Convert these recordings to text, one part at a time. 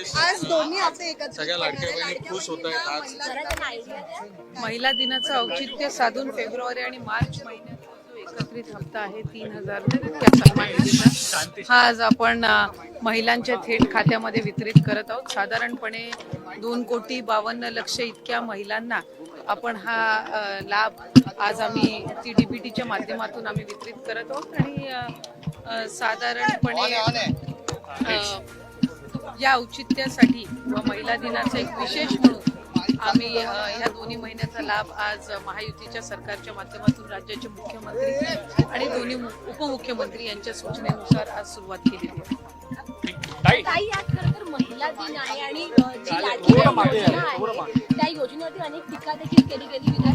आज दोन्ही आपले एकत्र सगळ्या लाडक्या बहिणी खुश होत आहेत आज. महिला दिनाचं औचित्य साधून फेब्रुवारी आणि मार्च महिन्याचा जो एकत्रित हप्ता आहे तीन हजार हा आज आपण महिलांच्या थेट खात्यामध्ये वितरित करत आहोत. साधारणपणे दोन कोटी बावन्न लक्ष इतक्या महिलांना आपण हा लाभ आज आम्ही टी डी पी टीच्या माध्यमातून आम्ही वितरित करत आहोत. आणि साधारणपणे या औचित्यासाठी व महिला दिनाचा एक विशेष म्हणून आम्ही ह्या दोन्ही महिन्याचा लाभ आज महायुतीच्या सरकारच्या माध्यमातून राज्याचे मुख्यमंत्री आणि दोन्ही उपमुख्यमंत्री यांच्या सूचनेनुसार आज सुरुवात केलेली आहे. ताई. आज खरं तर महिला दिन आहे आणि जी लाडकी योजना आहे. त्या योजनेवरती अनेक टीका देखील केली गेली. विधान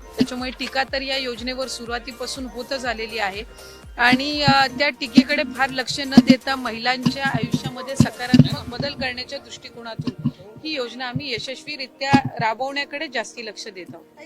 त्याच्यामुळे टीका तर या योजनेवर सुरुवातीपासून होतच आलेली आहे. आणि त्या टीकेकडे फार लक्ष न देता महिलांच्या आयुष्यामध्ये सकारात्मक बदल करण्याच्या दृष्टिकोनातून ही योजना आम्ही यशस्वीरित्या राबवण्याकडे जास्ती लक्ष देत आहोत.